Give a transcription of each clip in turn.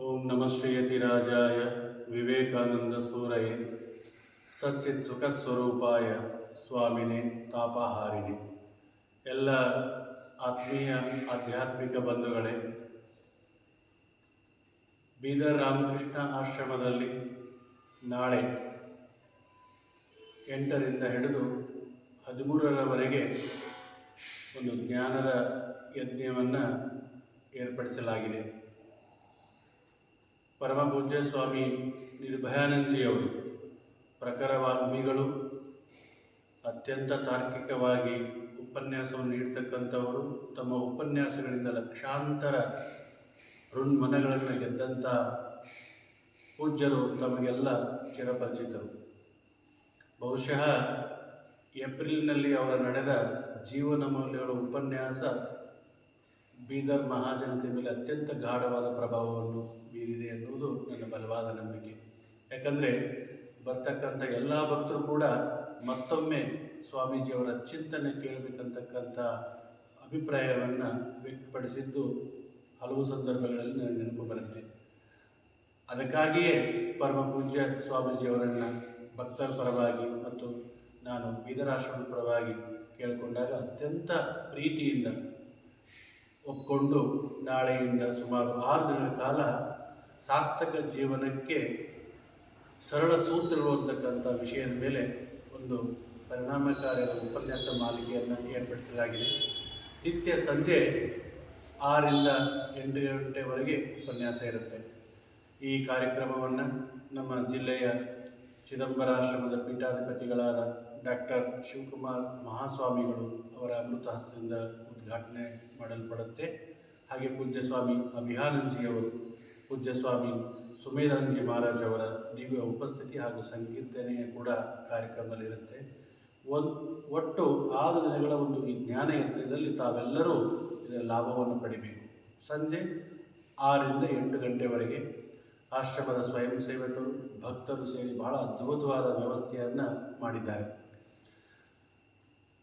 ಓಂ ನಮಃ ಶ್ರೀಯತಿರಾಜಾಯ ವಿವೇಕಾನಂದ ಸೂರಯೇ. ಸಚ್ಚಿತ್ ಸುಖ ಸ್ವರೂಪಾಯ ಸ್ವಾಮಿನೇ ತಾಪಹಾರಿಣಿ. ಎಲ್ಲ ಆತ್ಮೀಯ ಆಧ್ಯಾತ್ಮಿಕ ಬಂಧುಗಳೇ, ಬೀದರ್ ರಾಮಕೃಷ್ಣ ಆಶ್ರಮದಲ್ಲಿ ನಾಳೆ ಎಂಟರಿಂದ ಹಿಡಿದು ಹದಿಮೂರರವರೆಗೆ ಒಂದು ಜ್ಞಾನದ ಯಜ್ಞವನ್ನು ಏರ್ಪಡಿಸಲಾಗಿದೆ. ಪರಮ ಪೂಜ್ಯ ಸ್ವಾಮಿ ನಿರ್ಭಯಾನಂದಜಿಯವರು ಪ್ರಖರ ವಾಗ್ಮಿಗಳು ಅತ್ಯಂತ ತಾರ್ಕಿಕವಾಗಿ ಉಪನ್ಯಾಸವನ್ನು ನೀಡ್ತಕ್ಕಂಥವರು, ತಮ್ಮ ಉಪನ್ಯಾಸಗಳಿಂದ ಲಕ್ಷಾಂತರ ಋಣ್ಮನಗಳನ್ನು ಗೆದ್ದಂಥ ಪೂಜ್ಯರು ತಮಗೆಲ್ಲ ಚಿರಪರಿಚಿತರು. ಬಹುಶಃ ಏಪ್ರಿಲ್ನಲ್ಲಿ ಅವರ ನಡೆದ ಜೀವನ ಮೌಲ್ಯಗಳ ಉಪನ್ಯಾಸ ಬೀದರ್ ಮಹಾಜನತೆ ಮೇಲೆ ಅತ್ಯಂತ ಗಾಢವಾದ ಪ್ರಭಾವವನ್ನು ಬೀರಿದೆ ಎನ್ನುವುದು ನನ್ನ ಬಲವಾದ ನಂಬಿಕೆ. ಯಾಕಂದರೆ ಬರ್ತಕ್ಕಂಥ ಎಲ್ಲ ಭಕ್ತರು ಕೂಡ ಮತ್ತೊಮ್ಮೆ ಸ್ವಾಮೀಜಿಯವರ ಚಿಂತನೆ ಕೇಳಬೇಕಂತಕ್ಕಂಥ ಅಭಿಪ್ರಾಯವನ್ನು ವ್ಯಕ್ತಪಡಿಸಿದ್ದು ಹಲವು ಸಂದರ್ಭಗಳಲ್ಲಿ ನನಗೆ ನೆನಪು ಬರುತ್ತೆ. ಅದಕ್ಕಾಗಿಯೇ ಪರಮ ಪೂಜ್ಯ ಸ್ವಾಮೀಜಿಯವರನ್ನು ಭಕ್ತರ ಪರವಾಗಿ ಮತ್ತು ನಾನು ಬೀದರಾಶ್ರಮದ ಪರವಾಗಿ ಕೇಳಿಕೊಂಡಾಗ ಅತ್ಯಂತ ಪ್ರೀತಿಯಿಂದ ಒಪ್ಪಿಕೊಂಡು ನಾಳೆಯಿಂದ ಸುಮಾರು ಆರು ದಿನಗಳ ಕಾಲ ಸಾರ್ಥಕ ಜೀವನಕ್ಕೆ ಸರಳ ಸೂತ್ರಗಳು ಅಂತಕ್ಕಂಥ ವಿಷಯದ ಮೇಲೆ ಒಂದು ಪರಿಣಾಮಕಾರಿ ಉಪನ್ಯಾಸ ಮಾಲಿಕೆಯನ್ನು ಏರ್ಪಡಿಸಲಾಗಿದೆ. ನಿತ್ಯ ಸಂಜೆ ಆರಿಂದ ಎಂಟು ಗಂಟೆವರೆಗೆ ಉಪನ್ಯಾಸ ಇರುತ್ತೆ. ಈ ಕಾರ್ಯಕ್ರಮವನ್ನು ನಮ್ಮ ಜಿಲ್ಲೆಯ ಚಿದಂಬರಾಶ್ರಮದ ಪೀಠಾಧಿಪತಿಗಳಾದ ಡಾಕ್ಟರ್ ಶಿವಕುಮಾರ್ ಮಹಾಸ್ವಾಮಿಗಳು ಅವರ ಅಮೃತ ಹಸ್ತದಿಂದ ಉದ್ಘಾಟನೆ ಮಾಡಲ್ಪಡುತ್ತೆ. ಹಾಗೆ ಪೂಜ್ಯ ಸ್ವಾಮಿ ಅಭಿಹಾನಂಜಿಯವರು ಪೂಜ್ಯ ಸ್ವಾಮಿ ಸುಮೇಧಾಂಜಿ ಮಹಾರಾಜ್ ಅವರ ದಿವ್ಯ ಉಪಸ್ಥಿತಿ ಹಾಗೂ ಸಂಕೀರ್ತನೆ ಕೂಡ ಕಾರ್ಯಕ್ರಮದಲ್ಲಿರುತ್ತೆ ಒಂದು ಒಟ್ಟು ಆರು ದಿನಗಳ ಒಂದು ಈ ಜ್ಞಾನ ತಾವೆಲ್ಲರೂ ಇದರ ಲಾಭವನ್ನು ಪಡಿಬೇಕು. ಸಂಜೆ ಆರರಿಂದ ಎಂಟು ಗಂಟೆವರೆಗೆ ಆಶ್ರಮದ ಸ್ವಯಂ ಸೇವಕರು, ಭಕ್ತರು ಸೇರಿ ಬಹಳ ಅದ್ಭುತವಾದ ವ್ಯವಸ್ಥೆಯನ್ನು ಮಾಡಿದ್ದಾರೆ.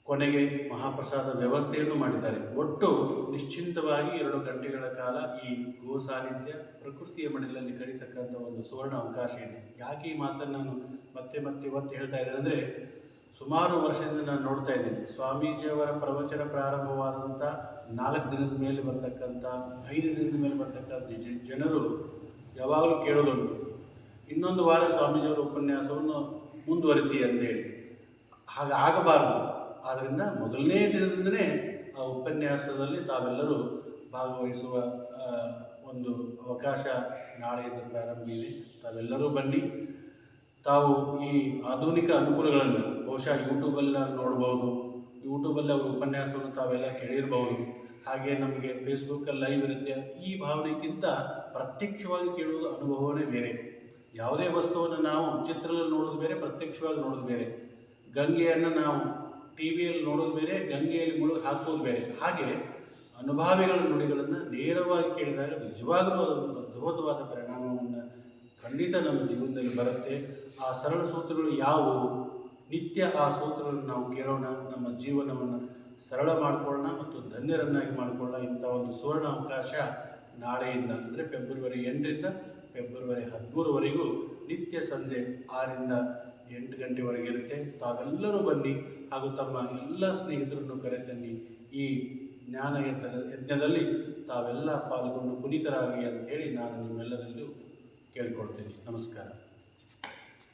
ಕೊನೆಗೆ ಮಹಾಪ್ರಸಾದ ವ್ಯವಸ್ಥೆಯನ್ನು ಮಾಡಿದ್ದಾರೆ. ಒಟ್ಟು ನಿಶ್ಚಿಂತವಾಗಿ ಎರಡು ಗಂಟೆಗಳ ಕಾಲ ಈ ಗೋ ಸಾನ್ನಿಧ್ಯ ಪ್ರಕೃತಿಯ ಮಡಿಲಲ್ಲಿ ಕಡಿತಕ್ಕಂಥ ಒಂದು ಸುವರ್ಣ ಅವಕಾಶ ಇದೆ. ಯಾಕೆ ಈ ಮಾತನ್ನು ನಾನು ಮತ್ತೆ ಮತ್ತೆ ಇವತ್ತು ಹೇಳ್ತಾ ಇದ್ದೇನೆ ಅಂದರೆ, ಸುಮಾರು ವರ್ಷದಿಂದ ನಾನು ನೋಡ್ತಾ ಇದ್ದೀನಿ. ಸ್ವಾಮೀಜಿಯವರ ಪ್ರವಚನ ಪ್ರಾರಂಭವಾದಂಥ ನಾಲ್ಕು ದಿನದ ಮೇಲೆ ಬರ್ತಕ್ಕಂಥ, ಐದು ದಿನದ ಮೇಲೆ ಬರ್ತಕ್ಕಂಥ ಜನರು ಯಾವಾಗಲೂ ಕೇಳೋದುಂಟು ಇನ್ನೊಂದು ವಾರ ಸ್ವಾಮೀಜಿಯವರ ಉಪನ್ಯಾಸವನ್ನು ಮುಂದುವರಿಸಿ ಅಂತೇಳಿ. ಹಾಗೆ, ಆಗಬಾರದು. ಆದ್ದರಿಂದ ಮೊದಲನೇ ದಿನದಿಂದಲೇ ಆ ಉಪನ್ಯಾಸದಲ್ಲಿ ತಾವೆಲ್ಲರೂ ಭಾಗವಹಿಸುವ ಒಂದು ಅವಕಾಶ ನಾಳೆಯಿಂದ ಪ್ರಾರಂಭ ಇದೆ ತಾವೆಲ್ಲರೂ ಬನ್ನಿ. ತಾವು ಈ ಆಧುನಿಕ ಅನುಕೂಲಗಳನ್ನು, ಬಹುಶಃ ಯೂಟ್ಯೂಬಲ್ಲಿ ನಾನು ನೋಡ್ಬೋದು, ಯೂಟ್ಯೂಬಲ್ಲಿ ಅವರ ಉಪನ್ಯಾಸವನ್ನು ತಾವೆಲ್ಲ ಕೇಳಿರ್ಬೋದು. ಹಾಗೆ ನಮಗೆ ಫೇಸ್ಬುಕ್ಕಲ್ಲಿ ಲೈವ್ ಇರುತ್ತೆ. ಈ ಭಾವನೆಗಿಂತ ಪ್ರತ್ಯಕ್ಷವಾಗಿ ಕೇಳುವುದು ಅನುಭವವೇ ಬೇರೆ. ಯಾವುದೇ ವಸ್ತುವನ್ನು ನಾವು ಚಿತ್ರದಲ್ಲಿ ನೋಡೋದು ಬೇರೆ, ಪ್ರತ್ಯಕ್ಷವಾಗಿ ನೋಡೋದು ಬೇರೆ. ಗಂಗೆಯನ್ನು ನಾವು ಟಿ ವಿಯಲ್ಲಿ ನೋಡೋದು ಬೇರೆ, ಗಂಗೆಯಲ್ಲಿ ಮುಳುಗಿ ಹಾಕೋದು ಬೇರೆ. ಹಾಗೆ ಅನುಭಾವಿಗಳ ನುಡಿಗಳನ್ನು ನೇರವಾಗಿ ಕೇಳಿದಾಗ ನಿಜವಾಗಲೂ ಅದೊಂದು ಅದ್ಭುತವಾದ ಪರಿಣಾಮವನ್ನು ಖಂಡಿತ ನಮ್ಮ ಜೀವನದಲ್ಲಿ ಬರುತ್ತೆ. ಆ ಸರಳ ಸೂತ್ರಗಳು ಯಾವುವು? ನಿತ್ಯ ಆ ಸೂತ್ರಗಳನ್ನು ನಾವು ಕೇಳೋಣ, ನಮ್ಮ ಜೀವನವನ್ನು ಸರಳ ಮಾಡಿಕೊಳ್ಳೋಣ ಮತ್ತು ಧನ್ಯರನ್ನಾಗಿ ಮಾಡಿಕೊಳ್ಳೋಣ ಇಂಥ ಒಂದು ಸುವರ್ಣ ಅವಕಾಶ ನಾಳೆಯಿಂದ, ಅಂದರೆ ಫೆಬ್ರವರಿ ಎಂಟರಿಂದ ಫೆಬ್ರವರಿ ಹದಿಮೂರವರೆಗೂ ನಿತ್ಯ ಸಂಜೆ ಆರಿಂದ ಎಂಟು ಗಂಟೆವರೆಗೆ ಇರುತ್ತೆ. ತಾವೆಲ್ಲರೂ ಬನ್ನಿ ಹಾಗೂ ತಮ್ಮ ಎಲ್ಲ ಸ್ನೇಹಿತರನ್ನು ಕರೆತನ್ನಿ. ಈ ಜ್ಞಾನ ಯಜ್ಞ ಯಜ್ಞದಲ್ಲಿ ತಾವೆಲ್ಲ ಪಾಲ್ಗೊಂಡು ಪುನೀತರಾಗಿ ಅಂತೇಳಿ ನಾನು ನಿಮ್ಮೆಲ್ಲರಲ್ಲೂ ಕೇಳಿಕೊಳ್ತೇನೆ. ನಮಸ್ಕಾರ.